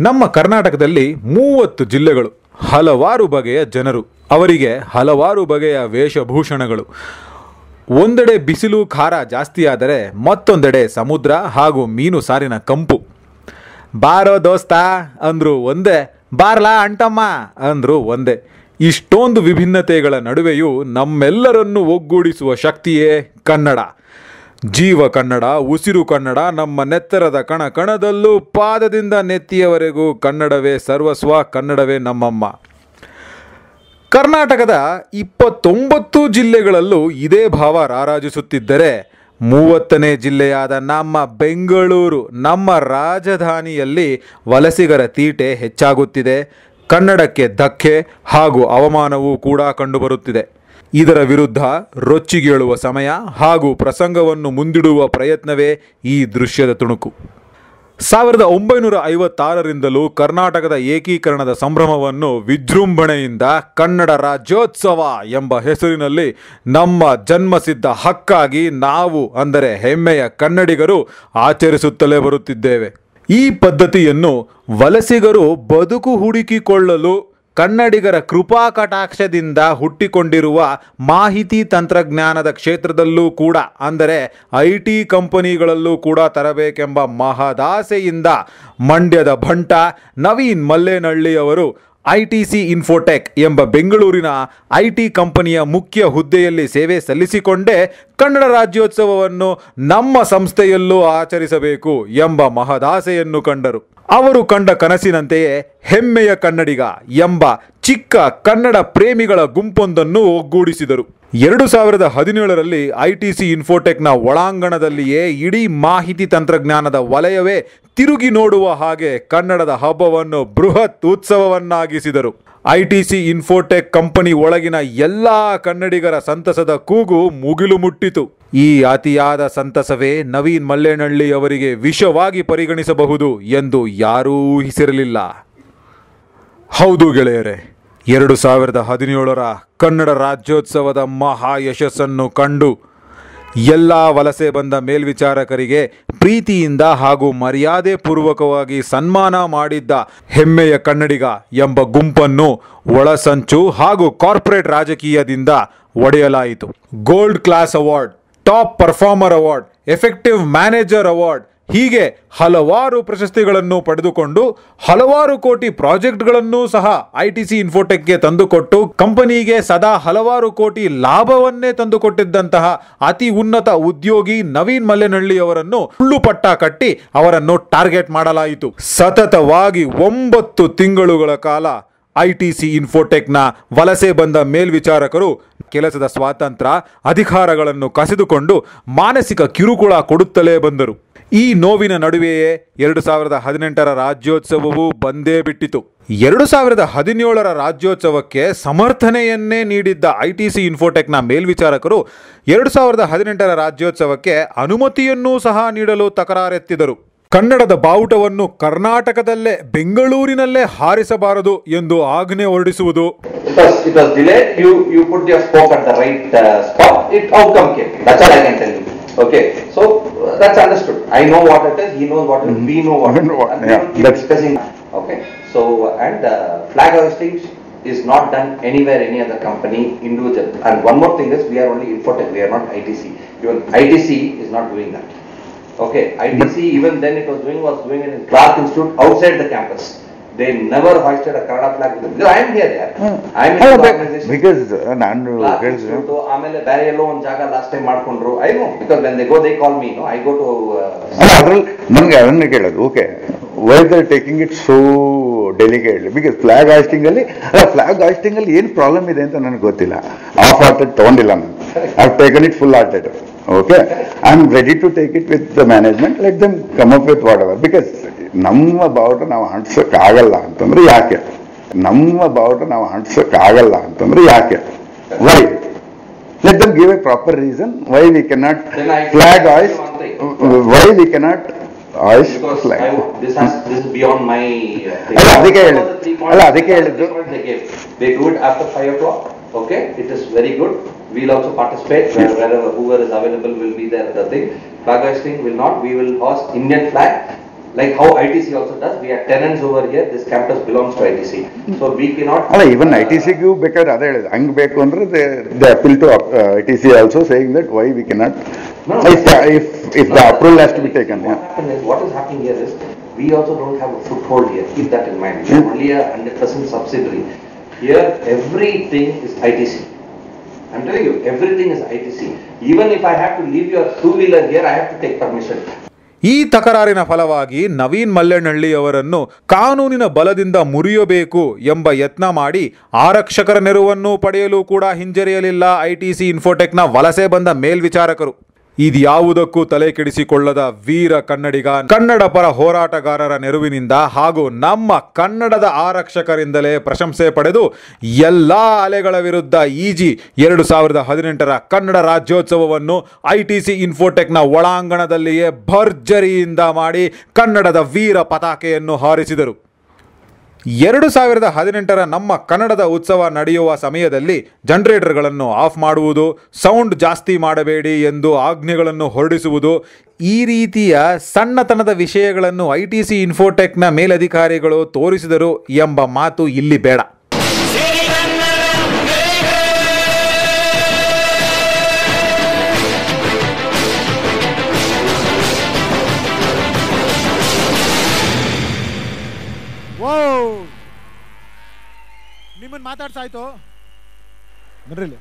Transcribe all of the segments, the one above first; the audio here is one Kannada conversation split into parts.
ನಮ್ಮ ಕರ್ನಾಟಕದಲ್ಲಿ ಮೂವತ್ತು ಜಿಲ್ಲೆಗಳು, ಹಲವಾರು ಬಗೆಯ ಜನರು, ಅವರಿಗೆ ಹಲವಾರು ಬಗೆಯ ವೇಷಭೂಷಣಗಳು. ಒಂದೆಡೆ ಬಿಸಿಲು ಖಾರ ಜಾಸ್ತಿಯಾದರೆ ಮತ್ತೊಂದೆಡೆ ಸಮುದ್ರ ಹಾಗೂ ಮೀನು ಸಾರಿನ ಕಂಪು. ಬಾರೋ ದೋಸ್ತ ಅಂದ್ರು ಒಂದೇ, ಬಾರ್ಲಾ ಅಂಟಮ್ಮ ಅಂದ್ರು ಒಂದೇ. ಇಷ್ಟೊಂದು ವಿಭಿನ್ನತೆಗಳ ನಡುವೆಯೂ ನಮ್ಮೆಲ್ಲರನ್ನು ಒಗ್ಗೂಡಿಸುವ ಶಕ್ತಿಯೇ ಕನ್ನಡ. ಜೀವ ಕನ್ನಡ, ಉಸಿರು ಕನ್ನಡ, ನಮ್ಮ ನೆತ್ತರದ ಕಣ ಕಣದಲ್ಲೂ ಪಾದದಿಂದ ನೆತ್ತಿಯವರೆಗೂ ಕನ್ನಡವೇ ಸರ್ವಸ್ವ, ಕನ್ನಡವೇ ನಮ್ಮಮ್ಮ. ಕರ್ನಾಟಕದ ಇಪ್ಪತ್ತೊಂಬತ್ತು ಜಿಲ್ಲೆಗಳಲ್ಲೂ ಇದೇ ಭಾವ ರಾರಾಜಿಸುತ್ತಿದ್ದರೆ ಮೂವತ್ತನೇ ಜಿಲ್ಲೆಯಾದ ನಮ್ಮ ಬೆಂಗಳೂರು, ನಮ್ಮ ರಾಜಧಾನಿಯಲ್ಲಿ ವಲಸಿಗರ ತೀಟೆ ಹೆಚ್ಚಾಗುತ್ತಿದೆ. ಕನ್ನಡಕ್ಕೆ ಧಕ್ಕೆ ಹಾಗೂ ಅವಮಾನವೂ ಕೂಡ ಕಂಡುಬರುತ್ತಿದೆ. ಇದರ ವಿರುದ್ಧ ರೊಚ್ಚಿಗೇಳುವ ಸಮಯ ಹಾಗೂ ಪ್ರಸಂಗವನ್ನು ಮುಂದಿಡುವ ಪ್ರಯತ್ನವೇ ಈ ದೃಶ್ಯದ ತುಣುಕು. ಸಾವಿರದ ಒಂಬೈನೂರ ಐವತ್ತಾರರಿಂದಲೂ ಕರ್ನಾಟಕದ ಏಕೀಕರಣದ ಸಂಭ್ರಮವನ್ನು ವಿಜೃಂಭಣೆಯಿಂದ ಕನ್ನಡ ರಾಜ್ಯೋತ್ಸವ ಎಂಬ ಹೆಸರಿನಲ್ಲಿ ನಮ್ಮ ಜನ್ಮಸಿದ್ಧ ಹಕ್ಕಾಗಿ ನಾವು ಅಂದರೆ ಹೆಮ್ಮೆಯ ಕನ್ನಡಿಗರು ಆಚರಿಸುತ್ತಲೇ ಬರುತ್ತಿದ್ದೇವೆ. ಈ ಪದ್ಧತಿಯನ್ನು ವಲಸಿಗರು ಬದುಕು ಹುಡುಕಿಕೊಳ್ಳಲು ಕನ್ನಡಿಗರ ಕೃಪಾ ಕಟಾಕ್ಷದಿಂದ ಹುಟ್ಟಿಕೊಂಡಿರುವ ಮಾಹಿತಿ ತಂತ್ರಜ್ಞಾನದ ಕ್ಷೇತ್ರದಲ್ಲೂ ಕೂಡ, ಅಂದರೆ ಐ ಟಿ ಕಂಪನಿಗಳಲ್ಲೂ ಕೂಡ ತರಬೇಕೆಂಬ ಮಹದಾಸೆಯಿಂದ ಮಂಡ್ಯದ ಭಂಟ ನವೀನ್ ಮಲ್ಲೇನಹಳ್ಳಿಯವರು ಐ ಟಿ ಸಿ ಇನ್ಫೋಟೆಕ್ ಎಂಬ ಬೆಂಗಳೂರಿನ ಐ ಟಿ ಕಂಪನಿಯ ಮುಖ್ಯ ಹುದ್ದೆಯಲ್ಲಿ ಸೇವೆ ಸಲ್ಲಿಸಿಕೊಂಡೇ ಕನ್ನಡ ರಾಜ್ಯೋತ್ಸವವನ್ನು ನಮ್ಮ ಸಂಸ್ಥೆಯಲ್ಲೂ ಆಚರಿಸಬೇಕು ಎಂಬ ಮಹದಾಸೆಯನ್ನು ಕಂಡರು. ಅವರು ಕಂಡ ಕನಸಿನಂತೆಯೇ ಹೆಮ್ಮೆಯ ಕನ್ನಡಿಗ ಎಂಬ ಚಿಕ್ಕ ಕನ್ನಡ ಪ್ರೇಮಿಗಳ ಗುಂಪೊಂದನ್ನು ಒಗ್ಗೂಡಿಸಿದರು. ಎರಡು ಸಾವಿರದ ಹದಿನೇಳರಲ್ಲಿ ಐ ಟಿ ಸಿ ಇನ್ಫೋಟೆಕ್ನ ಒಳಾಂಗಣದಲ್ಲಿಯೇ ಇಡೀ ಮಾಹಿತಿ ತಂತ್ರಜ್ಞಾನದ ವಲಯವೇ ತಿರುಗಿ ನೋಡುವ ಹಾಗೆ ಕನ್ನಡದ ಹಬ್ಬವನ್ನು ಬೃಹತ್ ಉತ್ಸವವನ್ನಾಗಿಸಿದರು. I T C Infotech company ಒಳಗಿನ ಎಲ್ಲ ಕನ್ನಡಿಗರ ಸಂತಸದ ಕೂಗು ಮುಗಿಲು ಮುಟ್ಟಿತು. ಈ ಅತಿಯಾದ ಸಂತಸವೇ ನವೀನ್ ಮಲ್ಲೇನಹಳ್ಳಿ ಅವರಿಗೆ ವಿಷವಾಗಿ ಪರಿಗಣಿಸಬಹುದು ಎಂದು ಯಾರೂ ಊಹಿಸಿರಲಿಲ್ಲ. ಹೌದು ಗೆಳೆಯರೆ, ಎರಡು ಸಾವಿರದ ಹದಿನೇಳರ ಕನ್ನಡ ರಾಜ್ಯೋತ್ಸವದ ಮಹಾ ಯಶಸ್ಸನ್ನು ಕಂಡು ಎಲ್ಲ ವಲಸೆ ಬಂದ ಮೇಲ್ವಿಚಾರಕರಿಗೆ ಪ್ರೀತಿಯಿಂದ ಹಾಗೂ ಮರ್ಯಾದೆ ಪೂರ್ವಕವಾಗಿ ಸನ್ಮಾನ ಮಾಡಿದ್ದ ಹೆಮ್ಮೆಯ ಕನ್ನಡಿಗ ಎಂಬ ಗುಂಪನ್ನು ಒಳಸಂಚು ಹಾಗೂ ಕಾರ್ಪೊರೇಟ್ ರಾಜಕೀಯದಿಂದ ಒಡೆಯಲಾಯಿತು. Gold class award, top performer award, effective manager award ಹೀಗೆ ಹಲವಾರು ಪ್ರಶಸ್ತಿಗಳನ್ನು ಪಡೆದುಕೊಂಡು ಹಲವಾರು ಕೋಟಿ ಪ್ರಾಜೆಕ್ಟ್ಗಳನ್ನು ಸಹ ಐ ಟಿ ಸಿ ಇನ್ಫೋಟೆಕ್ಗೆ ತಂದುಕೊಟ್ಟು ಕಂಪನಿಗೆ ಸದಾ ಹಲವಾರು ಕೋಟಿ ಲಾಭವನ್ನೇ ತಂದುಕೊಟ್ಟಿದ್ದಂತಹ ಅತಿ ಉನ್ನತ ಉದ್ಯೋಗಿ ನವೀನ್ ಮಲ್ಲೆನಹಳ್ಳಿ ಅವರನ್ನು ಸುಳ್ಳು ಪಟ್ಟ ಕಟ್ಟಿ ಅವರನ್ನು ಟಾರ್ಗೆಟ್ ಮಾಡಲಾಯಿತು. ಸತತವಾಗಿ ಒಂಬತ್ತು ತಿಂಗಳುಗಳ ಕಾಲ ಐ ಟಿ ಸಿ ಇನ್ಫೋಟೆಕ್ನ ವಲಸೆ ಬಂದ ಮೇಲ್ವಿಚಾರಕರು ಕೆಲಸದ ಸ್ವಾತಂತ್ರ್ಯ ಅಧಿಕಾರಗಳನ್ನು ಕಸಿದುಕೊಂಡು ಮಾನಸಿಕ ಕಿರುಕುಳ ಕೊಡುತ್ತಲೇ ಬಂದರು. ಈ ನೋವಿನ ನಡುವೆಯೇ ಎರಡು ಸಾವಿರದ ಹದಿನೆಂಟರ ರಾಜ್ಯೋತ್ಸವವು ಬಂದೇ ಬಿಟ್ಟಿತು. ಎರಡು ಸಾವಿರದ ಹದಿನೇಳರ ರಾಜ್ಯೋತ್ಸವಕ್ಕೆ ಸಮರ್ಥನೆಯನ್ನೇ ನೀಡಿದ್ದ ಐ ಟಿ ಸಿ ಇನ್ಫೋಟೆಕ್ನ ಮೇಲ್ವಿಚಾರಕರು ಎರಡು ಸಾವಿರದ ಹದಿನೆಂಟರ ರಾಜ್ಯೋತ್ಸವಕ್ಕೆ ಅನುಮತಿಯನ್ನೂ ಸಹ ನೀಡಲು ತಕರಾರೆತ್ತಿದರು ಕನ್ನಡದ ಬಾವುಟವನ್ನು ಕರ್ನಾಟಕದಲ್ಲೇ ಬೆಂಗಳೂರಿನಲ್ಲೇ ಹಾರಿಸಬಾರದು ಎಂದು ಆಜ್ಞೆ ಹೊರಡಿಸುವುದು It was, it was delayed, you, you put your spoke at the right uh, spot, it outcome came, that's all I can tell you. Okay, so uh, that's understood, I know what it is, he knows what it is, we know what it is, what- and yeah, keep that's- discussing. Okay, so, uh, and uh, flag hoisting is not done anywhere, any other company, individual. And one more thing is, we are only Infotech, we are not ITC, even ITC is not doing that. Okay, ITC, even then it was doing, was doing it in Clark Institute outside the campus. They never hoisted a Kannada flag, because I am here, there. I am in the organization. Because an ನಾನು Clark ಹೇಳಿದ್ರೆ ಆಮೇಲೆ ಬೇರೆ ಎಲ್ಲೋ ಒಂದು ಜಾಗ ಲಾಸ್ಟ್ ಟೈಮ್ ಮಾಡ್ಕೊಂಡ್ರು I know because when they go they call me no I go to ಅಲ್ಲ ಅದ್ರಲ್ಲಿ ನನಗೆ ಅದನ್ನೇ ಕೇಳೋದು okay why they're taking it so delicately because flag hoisting ಅಲ್ಲಿ ಫ್ಲಾಗ್ ಹಾಸ್ಟಿಂಗ್ ಅಲ್ಲಿ ಏನು ಪ್ರಾಬ್ಲಮ್ ಇದೆ ಅಂತ ನನಗೆ ಗೊತ್ತಿಲ್ಲ ಆಫ್ ಹಾರ್ಟೆಡ್ ತಗೊಂಡಿಲ್ಲ ನಾನು I taken it full hearted okay I am ready to take it with the management let them come up with whatever because ನಮ್ಮ ಬಾವುಟ ನಾವು ಅಂಟ್ಸಕ್ ಆಗಲ್ಲ ಅಂತಂದ್ರೆ ಯಾಕೆ ನಮ್ಮ ಬಾವುಟ ನಾವು ಅಂಟ್ಸಕ್ ಆಗಲ್ಲ ಅಂತಂದ್ರೆ ಯಾಕೆ why let them give a proper reason why we cannot Then I- flag hoist one thing. Why we cannot hoist because flag this has this is beyond my ಅಲ್ಲ, ಅದಕ್ಕೆ ಹೇಳಿದ್ದು. ಅಲ್ಲ, ಅದಕ್ಕೆ ಹೇಳಿದ್ದು. They do it after five o'clock okay it is very good will also participate wherever whoever is available will be there the thing flag hoisting will not we will hoist indian flag Like how ITC also does, we are tenants over here, this campus belongs to ITC. So we cannot. ಅಲ್ಲ ಇವನ್ ಐ ಟಿ ಸಿಗೂ ಬೇಕಾದ್ರೆ ಅದೇ ಹೇಳಿದೆ ಹಂಗ್ ಬೇಕು ಅಂದ್ರೆ they appeal to I T C also saying that why we cannot No, no. If if if the approval has to be taken What happened is, what is happening here is, we also don't have a foothold here, keep that in mind. We are only a hundred percent subsidiary. Here, everything is ITC. I'm telling you, everything is ITC. Even if I have to leave your two-wheeler here, I have to take permission. ಈ ತಕರಾರಿನ ಫಲವಾಗಿ ನವೀನ್ ಮಲ್ಲೇನಹಳ್ಳಿ ಅವರನ್ನು ಕಾನೂನಿನ ಬಲದಿಂದ ಮುರಿಯಬೇಕು ಎಂಬ ಯತ್ನ ಮಾಡಿ ಆರಕ್ಷಕರ ನೆರವನ್ನು ಪಡೆಯಲು ಕೂಡ ಹಿಂಜರಿಯಲಿಲ್ಲ ಐಟಿಸಿ ಇನ್ಫೋಟೆಕ್ನ ವಲಸೆ ಬಂದ ಮೇಲ್ವಿಚಾರಕರು ಇದ್ಯಾವುದಕ್ಕೂ ತಲೆ ಕೆಡಿಸಿಕೊಳ್ಳದ ವೀರ ಕನ್ನಡಿಗ ಕನ್ನಡ ಪರ ಹೋರಾಟಗಾರರ ನೆರವಿನಿಂದ ಹಾಗೂ ನಮ್ಮ ಕನ್ನಡದ ಆರಕ್ಷಕರಿಂದಲೇ ಪ್ರಶಂಸೆ ಪಡೆದು ಎಲ್ಲ ಅಲೆಗಳ ವಿರುದ್ಧ ಈಜಿ ಎರಡು ಸಾವಿರದ ಹದಿನೆಂಟರ ಕನ್ನಡ ರಾಜ್ಯೋತ್ಸವವನ್ನು ಐಟಿಸಿ ಇನ್ಫೋಟೆಕ್ನ ಒಳಾಂಗಣದಲ್ಲಿಯೇ ಭರ್ಜರಿಯಿಂದ ಮಾಡಿ ಕನ್ನಡದ ವೀರ ಪತಾಕೆಯನ್ನು ಹಾರಿಸಿದರು. ಎರಡು ಸಾವಿರದ ಹದಿನೆಂಟರ ನಮ್ಮ ಕನ್ನಡದ ಉತ್ಸವ ನಡೆಯುವ ಸಮಯದಲ್ಲಿ ಜನರೇಟರ್ಗಳನ್ನು ಆಫ್ ಮಾಡುವುದು, ಸೌಂಡ್ ಜಾಸ್ತಿ ಮಾಡಬೇಡಿ ಎಂದು ಆಜ್ಞೆಗಳನ್ನು ಹೊರಡಿಸುವುದು, ಈ ರೀತಿಯ ಸಣ್ಣತನದ ವಿಷಯಗಳನ್ನು ಐ ಟಿ ಸಿ ಇನ್ಫೋಟೆಕ್ನ ಮೇಲಧಿಕಾರಿಗಳು ತೋರಿಸಿದರು ಎಂಬ ಮಾತು ಇಲ್ಲಿ ಬೇಡ. ನಿಮ್ಮನ್ನು ಮಾತಾಡ್ಸಾಯ್ತು? ಇಲ್ಲಿ.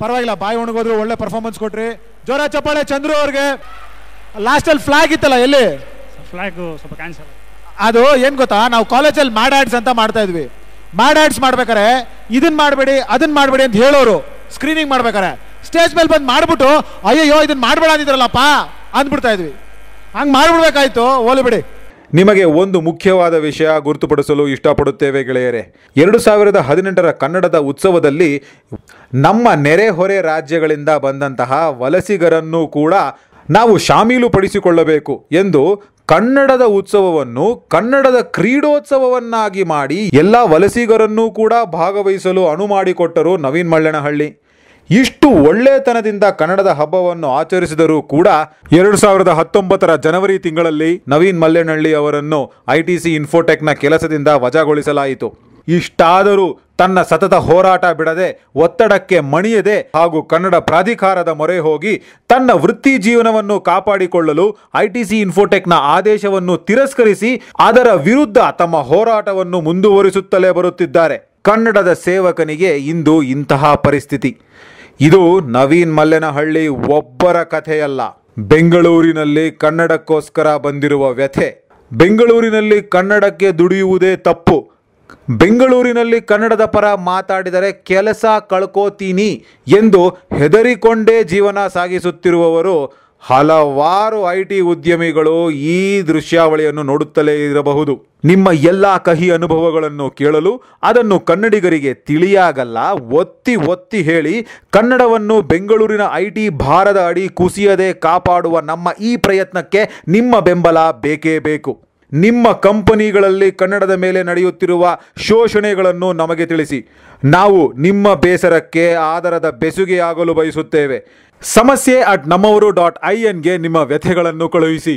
ಪರವಾಗಿಲ್ಲ ಬಾಯಿ ಒಣಗೋದ್ರು ಒಳ್ಳೆ ಪರ್ಫಾರ್ಮೆನ್ಸ್ ಕೊಟ್ರಿ. ಜೋರ ಚಪ್ಪಾಳೆ ಚಂದ್ರು ಅವ್ರಿಗೆ. ಲಾಸ್ಟಲ್ಲಿ ಫ್ಲಾಗ್ ಇತ್ತಲ್ಲ ಎಲ್ಲಿ? ಫ್ಲಾಗ್ ಸ್ವಲ್ಪ ಕ್ಯಾನ್ಸಲ್ ಅದು ಏನ್ ಗೊತ್ತಾ? ನಾವು ಕಾಲೇಜಲ್ಲಿ ಮ್ಯಾಡ್ ಆಡ್ಸ್ ಅಂತ ಮಾಡ್ತಾ ಇದ್ವಿ. ಮ್ಯಾಡ್ ಆಡ್ಸ್ ಮಾಡ್ಬೇಕಾರೆ ಇದನ್ ಮಾಡಬೇಡಿ ಅದನ್ನ ಮಾಡಬೇಡಿ ಅಂತ ಹೇಳೋರು. ಸ್ಕ್ರೀನಿಂಗ್ ಮಾಡ್ಬೇಕಾರೆ ಸ್ಟೇಜ್ ಮೇಲೆ ಬಂದು ಮಾಡ್ಬಿಟ್ಟು ಅಯ್ಯಯ್ಯೋ ಇದನ್ನ ಮಾಡಬೇಡ ಅಂದಿದ್ರಲ್ಲಪ್ಪ ಅಂದ್ಬಿಡ್ತಾ ಇದ್ವಿ. ಹಂಗೆ ಮಾಡ್ಬಿಡ್ಬೇಕಾಯ್ತು. ಓಲಿ ಬಿಡಿ. ನಿಮಗೆ ಒಂದು ಮುಖ್ಯವಾದ ವಿಷಯ ಗುರುತುಪಡಿಸಲು ಇಷ್ಟಪಡುತ್ತೇವೆ ಗೆಳೆಯರೆ. ಎರಡು ಸಾವಿರದ ಹದಿನೆಂಟರ ಕನ್ನಡದ ಉತ್ಸವದಲ್ಲಿ ನಮ್ಮ ನೆರೆಹೊರೆ ರಾಜ್ಯಗಳಿಂದ ಬಂದಂತಹ ವಲಸಿಗರನ್ನು ಕೂಡ ನಾವು ಶಾಮೀಲು ಪಡಿಸಿಕೊಳ್ಳಬೇಕು ಎಂದು ಕನ್ನಡದ ಉತ್ಸವವನ್ನು, ಕನ್ನಡದ ಕ್ರೀಡೋತ್ಸವವನ್ನಾಗಿ ಮಾಡಿ ಎಲ್ಲ ವಲಸಿಗರನ್ನೂ ಕೂಡ ಭಾಗವಹಿಸಲು ಅಣು ಮಾಡಿಕೊಟ್ಟರು ನವೀನ್ ಮಳ್ಳನಹಳ್ಳಿ. ಇಷ್ಟು ಒಳ್ಳೆತನದಿಂದ ಕನ್ನಡದ ಹಬ್ಬವನ್ನು ಆಚರಿಸಿದರೂ ಕೂಡ ಎರಡು ಸಾವಿರದ ಹತ್ತೊಂಬತ್ತರ ಜನವರಿ ತಿಂಗಳಲ್ಲಿ ನವೀನ್ ಮಲ್ಲೇನಹಳ್ಳಿ ಅವರನ್ನು ಐಟಿಸಿ ಇನ್ಫೋಟೆಕ್ನ ಕೆಲಸದಿಂದ ವಜಾಗೊಳಿಸಲಾಯಿತು. ಇಷ್ಟಾದರೂ ತನ್ನ ಸತತ ಹೋರಾಟ ಬಿಡದೆ ಒತ್ತಡಕ್ಕೆ ಮಣಿಯದೆ ಹಾಗೂ ಕನ್ನಡ ಪ್ರಾಧಿಕಾರದ ಮೊರೆ ಹೋಗಿ ತನ್ನ ವೃತ್ತಿ ಜೀವನವನ್ನು ಕಾಪಾಡಿಕೊಳ್ಳಲು ಐಟಿಸಿ ಇನ್ಫೋಟೆಕ್ನ ಆದೇಶವನ್ನು ತಿರಸ್ಕರಿಸಿ ಅದರ ವಿರುದ್ಧ ತಮ್ಮ ಹೋರಾಟವನ್ನು ಮುಂದುವರಿಸುತ್ತಲೇ ಬರುತ್ತಿದ್ದಾರೆ. ಕನ್ನಡದ ಸೇವಕನಿಗೆ ಇಂದು ಇಂತಹ ಪರಿಸ್ಥಿತಿ. ಇದು ನವೀನ್ ಮಲ್ಲೆನಹಳ್ಳಿ ಒಬ್ಬರ ಕಥೆಯಲ್ಲ. ಬೆಂಗಳೂರಿನಲ್ಲಿ ಕನ್ನಡಕ್ಕೋಸ್ಕರ ಬಂದಿರುವ ವ್ಯಥೆ. ಬೆಂಗಳೂರಿನಲ್ಲಿ ಕನ್ನಡಕ್ಕೆ ದುಡಿಯುವುದೇ ತಪ್ಪು. ಬೆಂಗಳೂರಿನಲ್ಲಿ ಕನ್ನಡದ ಪರ ಮಾತಾಡಿದರೆ ಕೆಲಸ ಕಳ್ಕೋತೀನಿ ಎಂದು ಹೆದರಿಕೊಂಡೇ ಜೀವನ ಸಾಗಿಸುತ್ತಿರುವವರು ಹಲವಾರು ಐ ಟಿ ಉದ್ಯಮಿಗಳು ಈ ದೃಶ್ಯಾವಳಿಯನ್ನು ನೋಡುತ್ತಲೇ ಇರಬಹುದು. ನಿಮ್ಮ ಎಲ್ಲ ಕಹಿ ಅನುಭವಗಳನ್ನು ಕೇಳಲು ಅದನ್ನು ಕನ್ನಡಿಗರಿಗೆ ತಿಳಿಯಾಗಲ್ಲ, ಒತ್ತಿ ಒತ್ತಿ ಹೇಳಿ, ಕನ್ನಡವನ್ನು ಬೆಂಗಳೂರಿನ ಐ ಟಿ ಭಾರದ ಅಡಿ ಕುಸಿಯದೆ ಕಾಪಾಡುವ ನಮ್ಮ ಈ ಪ್ರಯತ್ನಕ್ಕೆ ನಿಮ್ಮ ಬೆಂಬಲ ಬೇಕೇ ಬೇಕು. ನಿಮ್ಮ ಕಂಪನಿಗಳಲ್ಲಿ ಕನ್ನಡದ ಮೇಲೆ ನಡೆಯುತ್ತಿರುವ ಶೋಷಣೆಗಳನ್ನು ನಮಗೆ ತಿಳಿಸಿ. ನಾವು ನಿಮ್ಮ ಬೇಸರಕ್ಕೆ, ಆದರದ ಬೆಸುಗೆಯಾಗಲು ಬಯಸುತ್ತೇವೆ. ಸಮಸ್ಯೆ ಅಟ್ ನಮ್ಮವರು ಡಾಟ್ ಐ ಎನ್ಗೆ ನಿಮ್ಮ ವ್ಯಥೆಗಳನ್ನು ಕಳುಹಿಸಿ.